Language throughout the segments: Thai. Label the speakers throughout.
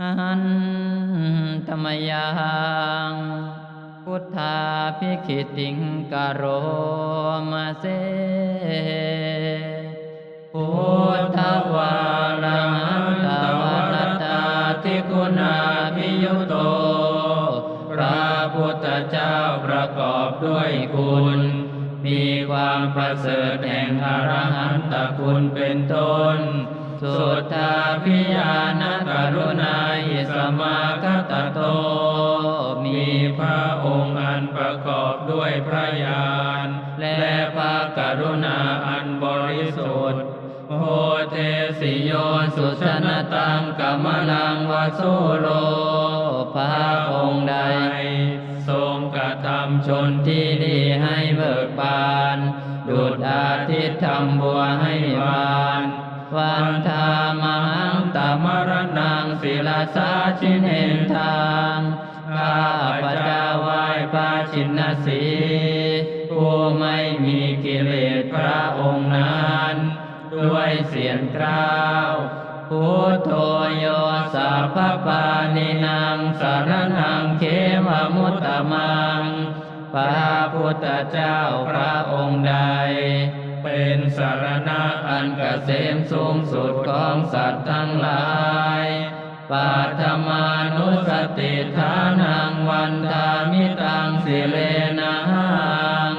Speaker 1: หันธรรมยังพุทธาพิคิติงกโรมาเสพุทธวารังตวรตตาทิคุณาพิยุโต พระพุทธเจ้าประกอบด้วยคุณ มีความประเสริฐแห่งอรหันตคุณเป็นต้น สุทธาพิยานกรุณาอิสมาคตโต มีพระองค์อันประกอบด้วยพระญาณและพระกรุณาอันบริสุทธิ์โหเทสิโยสุชนตังกัมมลังวาสุโลพระองค์ใด ทรงกระทำชนที่ดีให้เบิกบาน ดุจอาทิตย์ทำบัวให้บานวันธามหังตมรณังศิลาสาชินเห็นทางข้าพเจ้าไหว้พระชินสีผู้ไม่มีกิเลสพระองค์นั้น ด้วยเสียงกล้าวพุทโธโยสัพพปานินางสารนังเขมมุตตมัง พระพุทธเจ้าพระองค์ใด เป็นสารณะอันกเกษมสูงสุดของสัตว์ทั้งหลายปัทมานุสติฐานังวันทามิตังสิเลนัง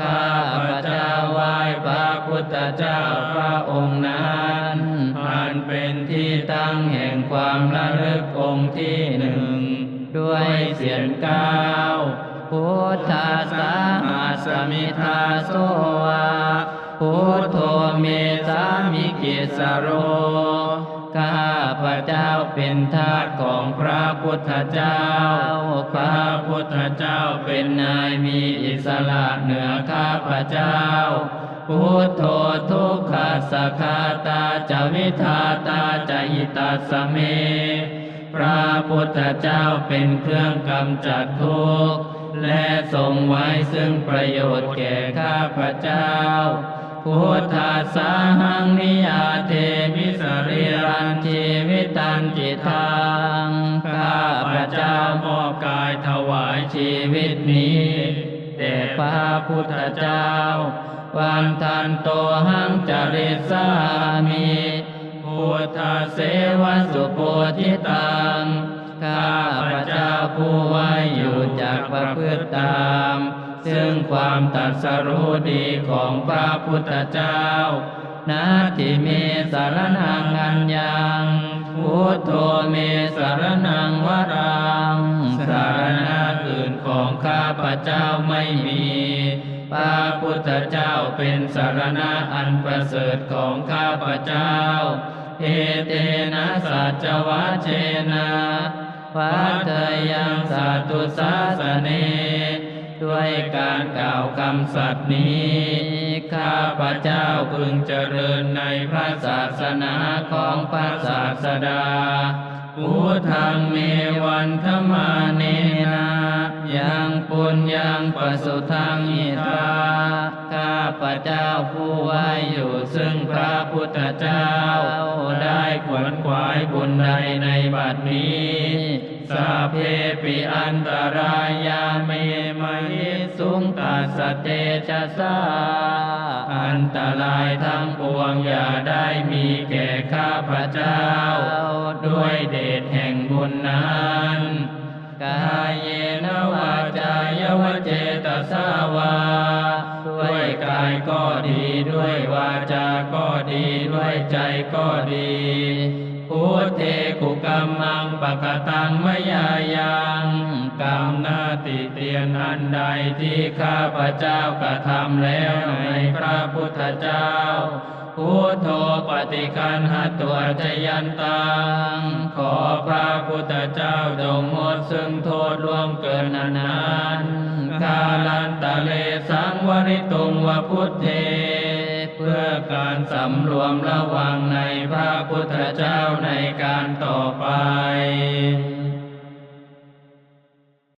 Speaker 1: ข้าพระเจ้าไหว้พระพุทธเจ้าพระองค์นั้น อันเป็นที่ตั้งแห่งความระลึกองค์ที่หนึ่ง ด้วยเสียงก้าวพุทธาสาหัสมิทาโสวาพุทโธเมสามิกิสโร ข้าพระเจ้าเป็นทาสของพระพุทธเจ้า พระพุทธเจ้าเป็นนายมีอิสระเหนือข้าพระเจ้า พุทโธทุกขสคาตาจะวิทาตาจะอิตัสสเม พระพุทธเจ้าเป็นเครื่องกำจัดทุกข์และทรงไว้ซึ่งประโยชน์แก่ข้าพเจ้า พุทธาสาหังนิยาเทมิสรีรันชีวิตันจิตังข้าพเจ้ามอบกายถวายชีวิตนี้แด่พระพุทธเจ้า วันทันโตหังจริสามิพุทธเสวสุโพธิตัง ตาม ซึ่งความตรัสรู้ดีของพระพุทธเจ้า นาทิเมสารนังอัญญังพุทโธเมสารนังวรัง สารณะอื่นของข้าพระเจ้าไม่มีพระพุทธเจ้าเป็นสารณะอันประเสริฐของข้าพระเจ้า เอเตนะสัจวัชเชนะวัตยังสัตตุสาสเน ด้วยการกล่าวคำสัตย์นี้ ข้าพระเจ้าพึงเจริญในพระศาสนาของพระศาสดาพุทธังเมวันธมาเนนะยังปุญญังปสุทังอิทาข้าพระเจ้าผู้ไว้อยู่ซึ่งพระพุทธเจ้าายบุญใดในบัดนี้สัพเพปิอันตรายาเมมหิสุงตัสเตชะสาอันตรายทั้งปวงอย่าได้มีแก่ข้าพระเจ้า ด้วยเดชแห่งบุญนั้นกายเยนวาจายวเจตสาวาด้วยกายก็ดีด้วยวาจาก็ดีด้วยใจก็ดี พุทเทกุกรรมังปะกตังมยายังกรรมนาติเตียนอันใดที่ข้าพระเจ้ากระทำแล้วในพระพุทธเจ้าพุทโธปฏิคันหัตัวจยันตัง ขอพระพุทธเจ้าจงหมดซึ่งโทษล่วงเกินนานานกาลันตะเลสังวริตุงวพุทเท พื่อการสำรวมระวังในพระพุทธเจ้าในการต่อไป